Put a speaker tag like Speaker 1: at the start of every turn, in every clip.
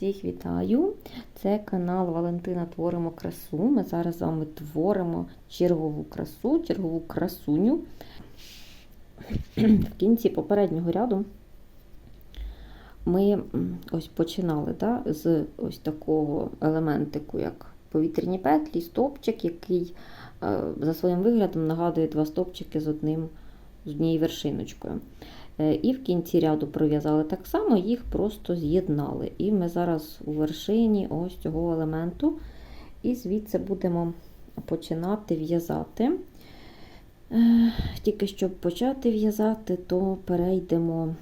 Speaker 1: Всіх вітаю! Це канал Валентина Творимо красу. Ми зараз з вами творимо чергову красу, чергову красуню. В кінці попереднього ряду ми ось починали да, з ось такого елементику, як повітряні петлі, стопчик, який е, за своїм виглядом нагадує два стопчики з одним, з однією вершиночкою. Е, І в кінці ряду пров'язали так само, їх просто з'єднали. І ми зараз у вершині ось цього елементу. І звідси будемо починати в'язати. Е, Тільки щоб почати в'язати, то перейдемо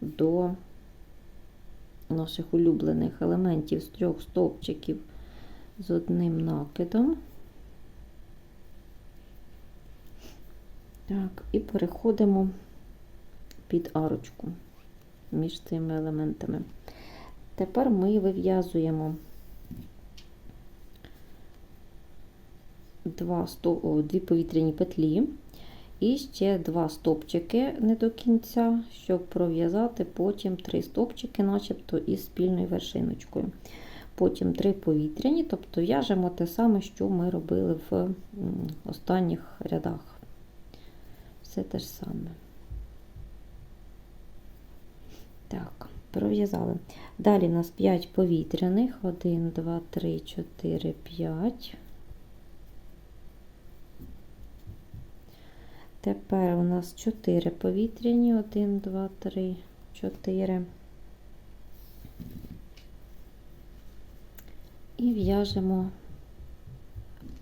Speaker 1: до наших улюблених елементів з трьох стовпчиків з одним накидом. Так, і переходимо під арочку між цими елементами. Тепер ми вив'язуємо дві повітряні петлі і ще два стопчики не до кінця, щоб пров'язати потім три стопчики, начебто із спільною вершиночкою. Потім три повітряні, тобто в'яжемо те саме, що ми робили в останніх рядах. Все те ж саме. Так, пров'язали. Далі у нас 5 повітряних. 1, 2, 3, 4, 5. Тепер у нас 4 повітряні. 1, 2, 3, 4. І в'яжемо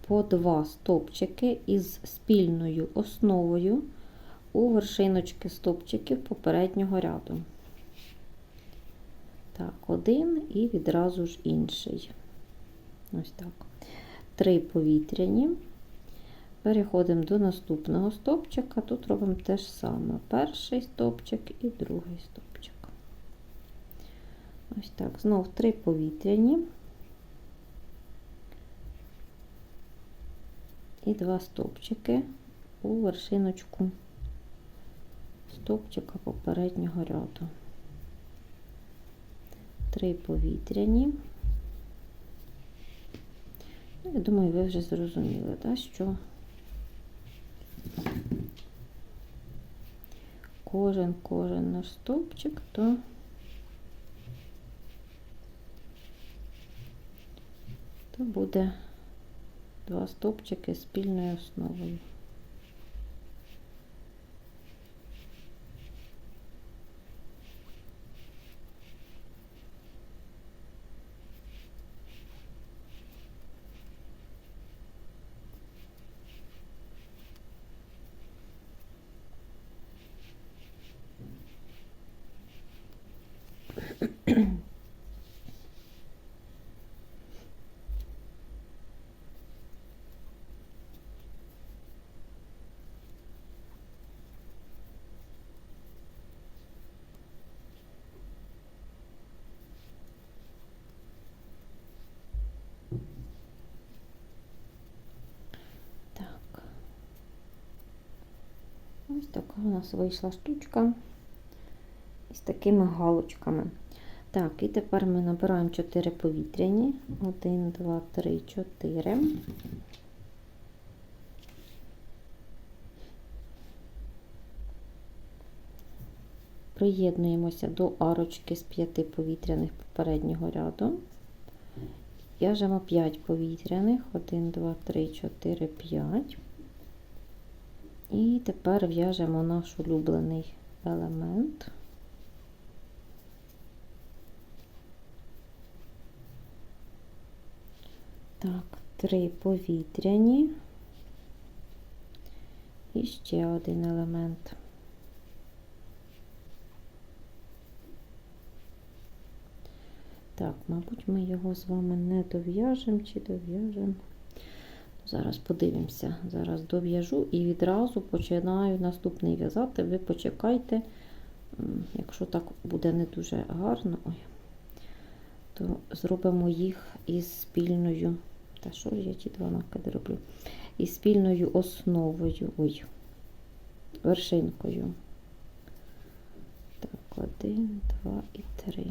Speaker 1: по два стовпчики із спільною основою у вершиночки стовпчиків попереднього ряду. Так, один і відразу ж інший. Ось так. Три повітряні. Переходимо до наступного стовпчика. Тут робимо те ж саме: перший стовпчик і другий стовпчик. Ось так. Знов три повітряні. І два стовпчики у вершиночку стовпчика попереднього ряду. Три повітряні. Ну, я думаю, ви вже зрозуміли, так, що кожен кожен наш стовпчик, то то буде два стовпчики спільною основою. Так. Ось така у нас вийшла штучка із такими галочками. Так, і тепер ми набираємо 4 повітряні. 1, 2, 3, 4. Приєднуємося до арочки з 5 повітряних попереднього ряду. В'яжемо 5 повітряних, 1, 2, 3, 4, 5. І тепер в'яжемо наш улюблений елемент. Так, три повітряні і ще один елемент. Так, мабуть, ми його з вами не дов'яжемо чи дов'яжемо. Зараз подивимося. Зараз дов'яжу і відразу починаю наступний в'язати. Ви почекайте, якщо так буде не дуже гарно, ой, то зробимо їх із спільною. Та що ж я ті два накиди роблю? Із спільною основою, ой, вершинкою. Так, один, два і три.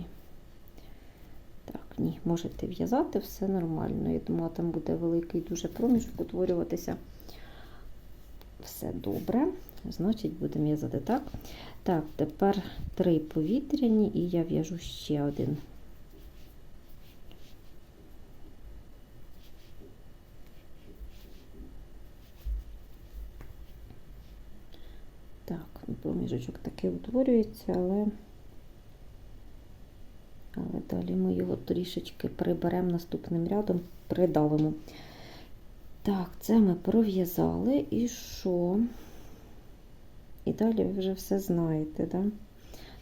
Speaker 1: Можете в'язати, все нормально. Я думала, там буде великий дуже проміжок утворюватися. Все добре. Значить, будемо в'язати так. Так, тепер три повітряні, і я в'яжу ще один. Так, проміжочок такий утворюється, але, але далі ми його трішечки приберемо наступним рядом, придавимо. Так, це ми пров'язали і що? І далі ви вже все знаєте, да?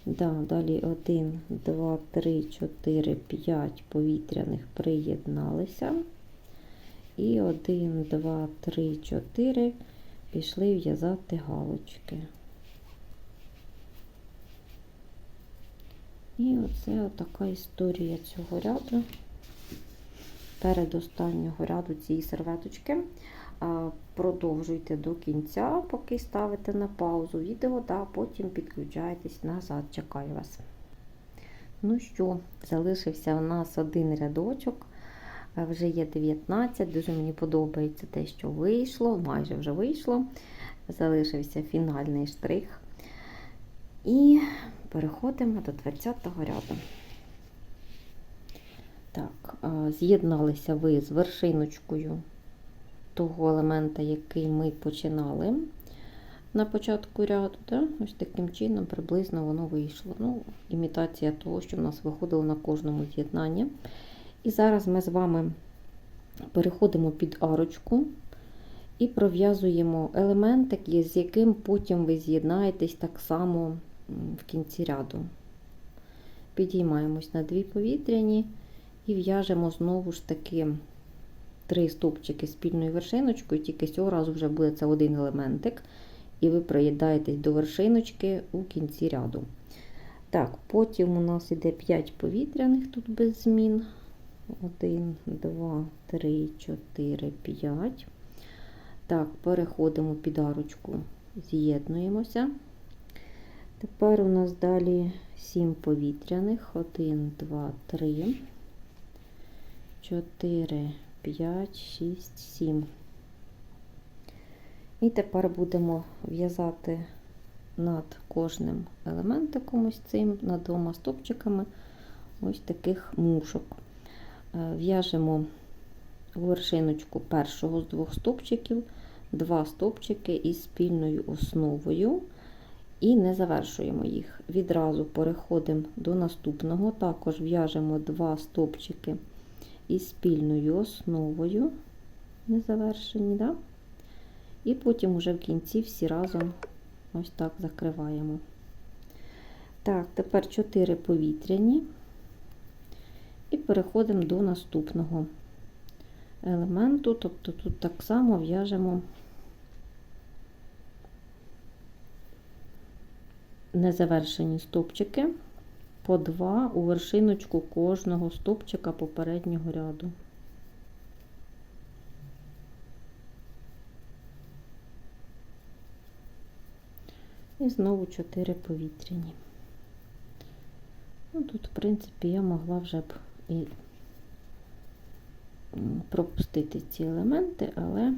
Speaker 1: Да, далі 1, 2, 3, 4, 5 повітряних приєдналися. І 1, 2, 3, 4 пішли в'язати галочки. І оце така історія цього ряду. Перед останнього ряду цієї серветочки. Продовжуйте до кінця, поки ставите на паузу відео, та потім підключайтесь назад. Чекаю вас. Ну що, залишився у нас один рядочок. Вже є 19. Дуже мені подобається те, що вийшло, майже вже вийшло. Залишився фінальний штрих. І переходимо до 20-го ряду. Так, з'єдналися ви з вершиночкою того елемента, який ми починали на початку ряду. Да? Ось таким чином приблизно воно вийшло. Ну, Імітація того, що в нас виходило на кожному з'єднанні. І зараз ми з вами переходимо під арочку і пров'язуємо елементик, з яким потім ви з'єднаєтесь так само в кінці ряду. Підіймаємось на дві повітряні і в'яжемо знову ж таки три стовпчики спільною вершиночкою, тільки цього разу вже буде це один елементик, і ви приєднаєтесь до вершиночки у кінці ряду. Так, потім у нас іде 5 повітряних тут без змін. 1, 2, 3, 4, 5. Так, переходимо під арочку, з'єднуємося. Тепер у нас далі 7 повітряних. 1, 2, 3, 4, 5, 6, 7. І тепер будемо в'язати над кожним елементиком ось цим, над двома стопчиками ось таких мушок. Е, в'яжемо вершиночку першого з двох стопчиків, два стопчики із спільною основою. І не завершуємо їх. Відразу переходимо до наступного, також в'яжемо два стопчики із спільною основою, незавершені, да? і потім уже в кінці всі разом ось так закриваємо. Так, тепер 4 повітряні, і переходимо до наступного елементу, тобто тут так само в'яжемо незавершені стопчики по два у вершиночку кожного стопчика попереднього ряду. І знову 4 повітряні. Ну, Тут, в принципі, я могла вже б і пропустити ці елементи, але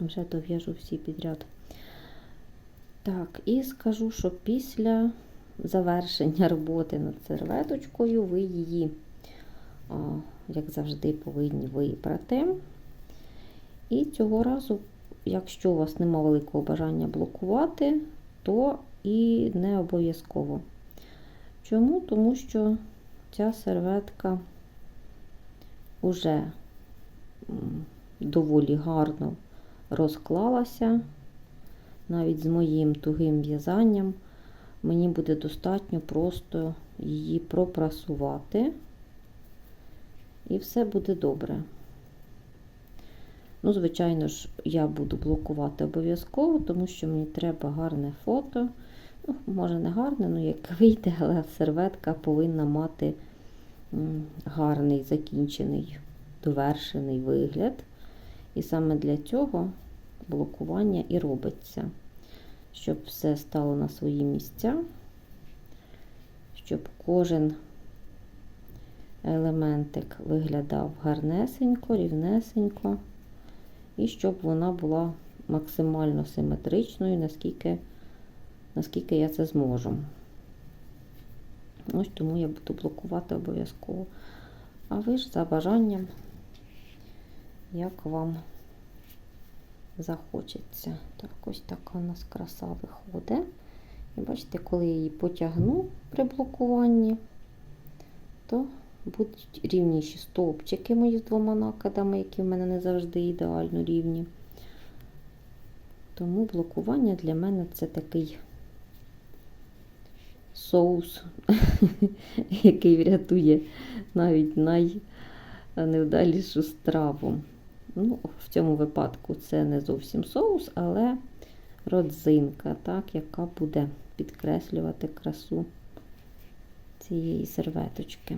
Speaker 1: вже дов'яжу всі підряд. Так, і скажу, що після завершення роботи над серветочкою, ви її, як завжди, повинні випрати. І цього разу, якщо у вас немає великого бажання блокувати, то і не обов'язково. Чому? Тому що ця серветка вже доволі гарно розклалася, навіть з моїм тугим в'язанням мені буде достатньо просто її пропрасувати, і все буде добре. Ну, звичайно ж, я буду блокувати обов'язково, тому що мені треба гарне фото. Ну, Може, не гарне, ну як вийде, але серветка повинна мати гарний закінчений, довершений вигляд. І саме для цього блокування і робиться щоб все стало на свої місця, щоб кожен елементик виглядав гарнесенько, рівнесенько, і щоб вона була максимально симетричною, наскільки, наскільки я це зможу. Ось тому я буду блокувати обов'язково. А ви ж за бажанням, як вам захочеться. Так, ось така у нас краса виходить. І бачите, коли я її потягну при блокуванні, то будуть рівніші стовпчики мої з двома накидами, які в мене не завжди ідеально рівні. Тому блокування для мене це такий соус, який врятує навіть найневдалішу страву. Ну, в цьому випадку це не зовсім соус, але родзинка, так, яка буде підкреслювати красу цієї серветочки.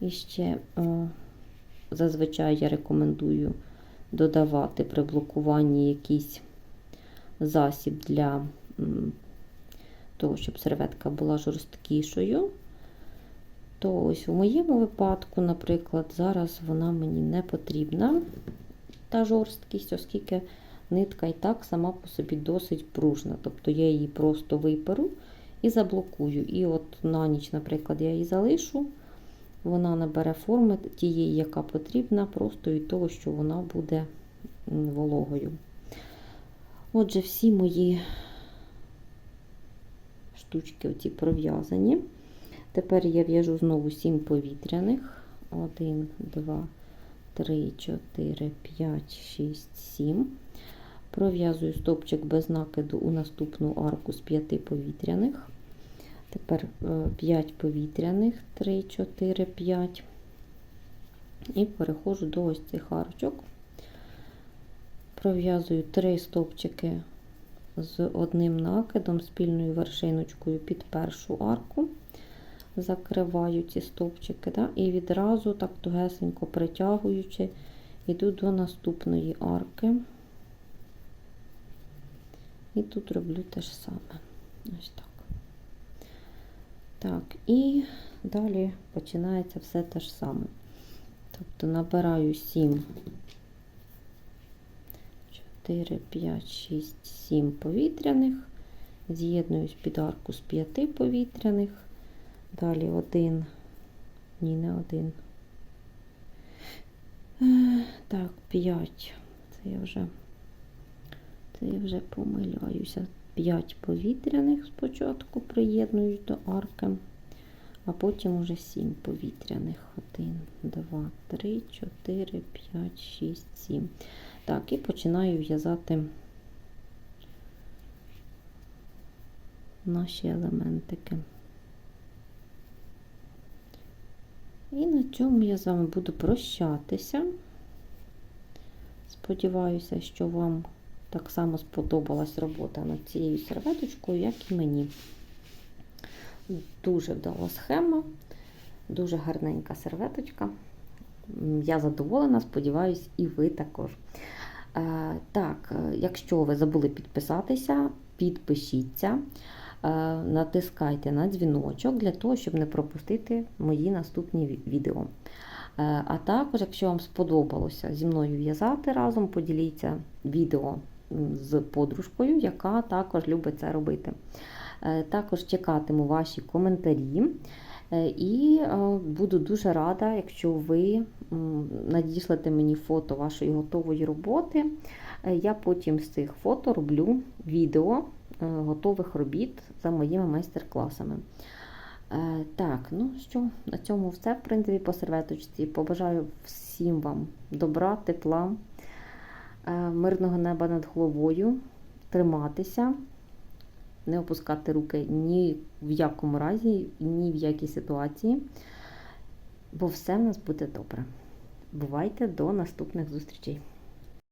Speaker 1: І ще о, зазвичай я рекомендую додавати при блокуванні якийсь засіб для того, щоб серветка була жорсткішою. То ось в моєму випадку, наприклад, зараз вона мені не потрібна, та жорсткість, оскільки нитка і так сама по собі досить пружна. Тобто я її просто виперу і заблокую. І от на ніч, наприклад, я її залишу, вона набере форми тієї, яка потрібна, просто від того, що вона буде вологою. Отже, всі мої штучки оці пров'язані. Тепер я в'яжу знову 7 повітряних. 1, 2, 3, 4, 5, 6, 7. Пров'язую стопчик без накиду у наступну арку з 5 повітряних. Тепер 5 повітряних, 3, 4, 5. І переходжу до ось цих арочок. Пров'язую 3 стовпчики з одним накидом, спільною вершиночкою під першу арку закриваю ці стовпчики, да? і відразу так тугесенько притягуючи, йду до наступної арки. І тут роблю те ж саме. Ось так. Так, і далі починається все те ж саме. Тобто набираю 7, 4, 5, 6, 7 повітряних, з'єднуюсь під арку з 5 повітряних. Далі один, ні, не один. Е, так, п'ять. Це я вже, це я вже помиляюся. П'ять повітряних спочатку приєднуюсь до арки, а потім уже сім повітряних. Один, два, три, чотири, п'ять, шість, сім. Так, і починаю в'язати наші елементики. І на цьому я з вами буду прощатися. Сподіваюся, що вам так само сподобалась робота над цією серветочкою, як і мені. Дуже вдала схема, дуже гарненька серветочка. Я задоволена, сподіваюсь, і ви також. Е, так, якщо ви забули підписатися, підпишіться. Е, натискайте на дзвіночок для того, щоб не пропустити мої наступні відео. Е, а також, якщо вам сподобалося зі мною в'язати разом, поділіться відео з подружкою, яка також любить це робити. Е, також чекатиму ваші коментарі. І буду дуже рада, якщо ви надішлете мені фото вашої готової роботи. Я потім з цих фото роблю відео. Е, готових робіт за моїми майстер-класами. Е, так, ну що, на цьому все, в принципі, по серветочці. Побажаю всім вам добра, тепла, е, мирного неба над головою, триматися, не опускати руки ні в якому разі, ні в якій ситуації, бо все в нас буде добре. Бувайте до наступних зустрічей!